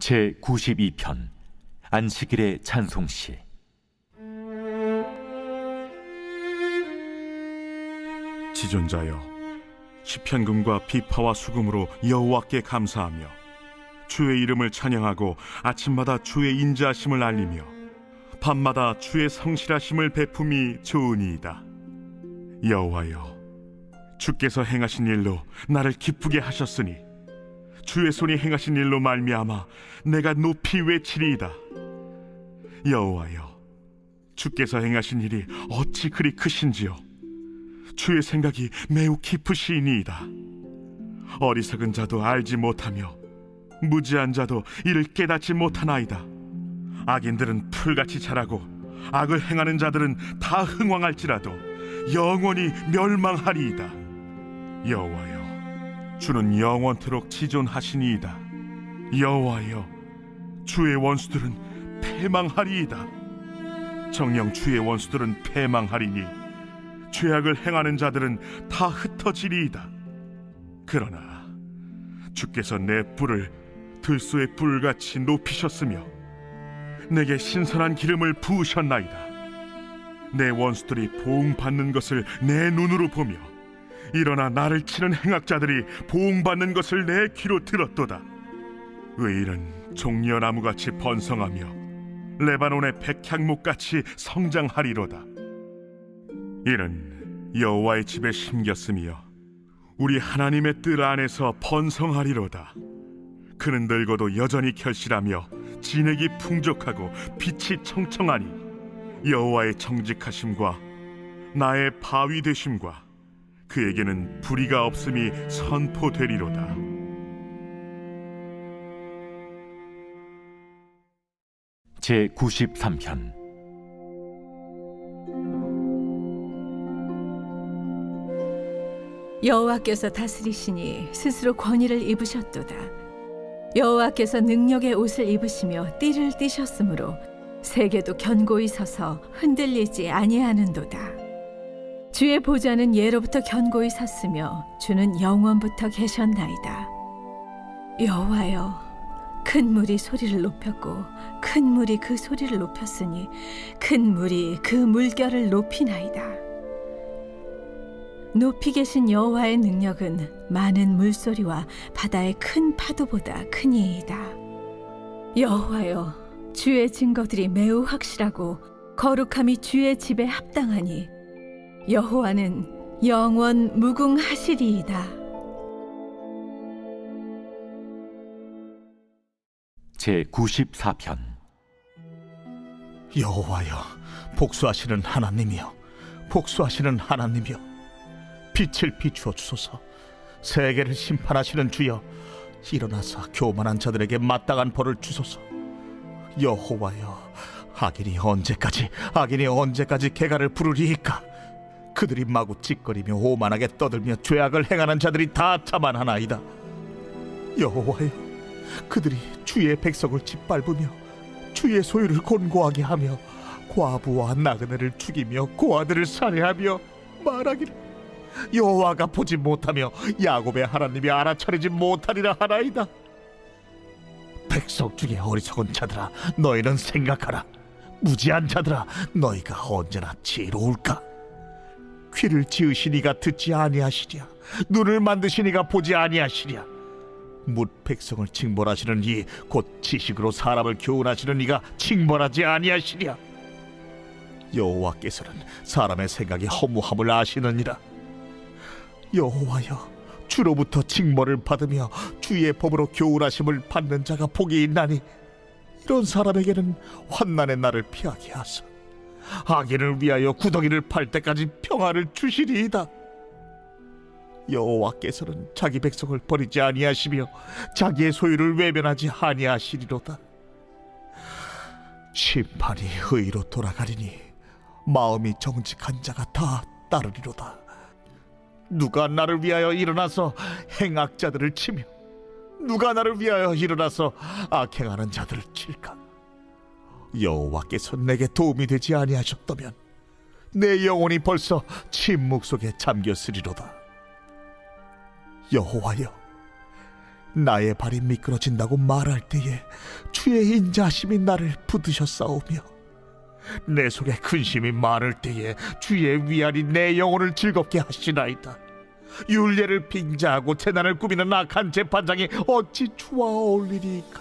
제 92편 안식일의 찬송시. 지존자여 시편금과 비파와 수금으로 여호와께 감사하며 주의 이름을 찬양하고 아침마다 주의 인자하심을 알리며 밤마다 주의 성실하심을 베품이 좋으니이다. 여호와여 주께서 행하신 일로 나를 기쁘게 하셨으니 주의 손이 행하신 일로 말미암아 내가 높이 외치리이다 여호와여 주께서 행하신 일이 어찌 그리 크신지요 주의 생각이 매우 깊으시니이다. 어리석은 자도 알지 못하며 무지한 자도 이를 깨닫지 못하나이다. 악인들은 풀같이 자라고 악을 행하는 자들은 다 흥왕할지라도 영원히 멸망하리이다. 여호와여, 주는 영원토록 지존하시니이다. 여호와여, 주의 원수들은 패망하리이다. 정령 주의 원수들은 패망하리니 죄악을 행하는 자들은 다 흩어지리이다. 그러나 주께서 내 뿔을 들소의 뿔같이 높이셨으며 내게 신선한 기름을 부으셨나이다. 내 원수들이 보응받는 것을 내 눈으로 보며 일어나 나를 치는 행악자들이 보응받는 것을 내 귀로 들었도다. 의인은 종려나무같이 번성하며 레바논의 백향목같이 성장하리로다. 이는 여호와의 집에 심겼으며 우리 하나님의 뜰 안에서 번성하리로다. 그는 늙어도 여전히 결실하며 진액이 풍족하고 빛이 청청하니 여호와의 정직하심과 나의 바위 되심과 그에게는 불의가 없음이 선포되리로다. 제 93편 여호와께서 다스리시니 스스로 권위를 입으셨도다. 여호와께서 능력의 옷을 입으시며 띠를 띠셨으므로 세계도 견고히 서서 흔들리지 아니하는도다. 주의 보좌는 예로부터 견고히 섰으며 주는 영원부터 계셨나이다. 여호와여, 큰 물이 소리를 높였고 큰 물이 그 소리를 높였으니 큰 물이 그 물결을 높이나이다. 높이 계신 여호와의 능력은 많은 물소리와 바다의 큰 파도보다 크니이다. 여호와여, 주의 증거들이 매우 확실하고 거룩함이 주의 집에 합당하니 여호와는 영원 무궁하시리이다. 제 94편. 여호와여 복수하시는 하나님이여 복수하시는 하나님이여 빛을 비추어 주소서. 세계를 심판하시는 주여 일어나서 교만한 자들에게 마땅한 벌을 주소서. 여호와여 악인이 언제까지 악인이 언제까지 개가를 부르리이까 그들이 마구 찌꺼리며 오만하게 떠들며 죄악을 행하는 자들이 다 자만하나이다. 여호와여 그들이 주의 백성을 짓밟으며 주의 소유를 곤고하게 하며 과부와 나그네를 죽이며 고아들을 살해하며 말하기를 여호와가 보지 못하며 야곱의 하나님이 알아차리지 못하리라 하나이다. 백성 중에 어리석은 자들아 너희는 생각하라. 무지한 자들아 너희가 언제나 지혜로울까 귀를 지으시니가 듣지 아니하시랴. 눈을 만드시니가 보지 아니하시랴. 뭇 백성을 징벌하시는 이 곧 지식으로 사람을 교훈하시는 이가 징벌하지 아니하시랴. 여호와께서는 사람의 생각이 허무함을 아시느니라. 여호와여 주로부터 징벌을 받으며 주의 법으로 교훈하심을 받는 자가 복이 있나니 이런 사람에게는 환난의 날을 피하게 하사 악인을 위하여 구덩이를 팔 때까지 평화를 주시리이다 여호와께서는 자기 백성을 버리지 아니하시며 자기의 소유를 외면하지 아니하시리로다. 심판이 의로 돌아가리니 마음이 정직한 자가 다 따르리로다. 누가 나를 위하여 일어나서 행악자들을 치며 누가 나를 위하여 일어나서 악행하는 자들을 칠까? 여호와께서 내게 도움이 되지 아니하셨다면 내 영혼이 벌써 침묵 속에 잠겼으리로다. 여호와여 나의 발이 미끄러진다고 말할 때에 주의 인자하심이 나를 붙드셨사오며 내 속에 근심이 많을 때에 주의 위안이 내 영혼을 즐겁게 하시나이다. 율례를 빙자하고 재난을 꾸미는 악한 재판장이 어찌 주와 어울리리까?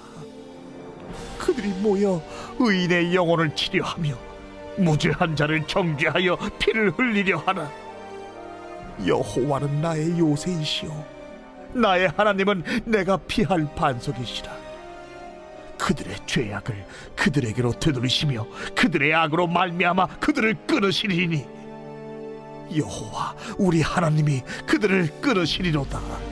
그들이 모여 의인의 영혼을 치려하며 무죄한 자를 정죄하여 피를 흘리려 하나. 여호와는 나의 요새이시오. 나의 하나님은 내가 피할 반석이시라. 그들의 죄악을 그들에게로 되돌리시며 그들의 악으로 말미암아 그들을 끊으시리니 여호와 우리 하나님이 그들을 끊으시리로다.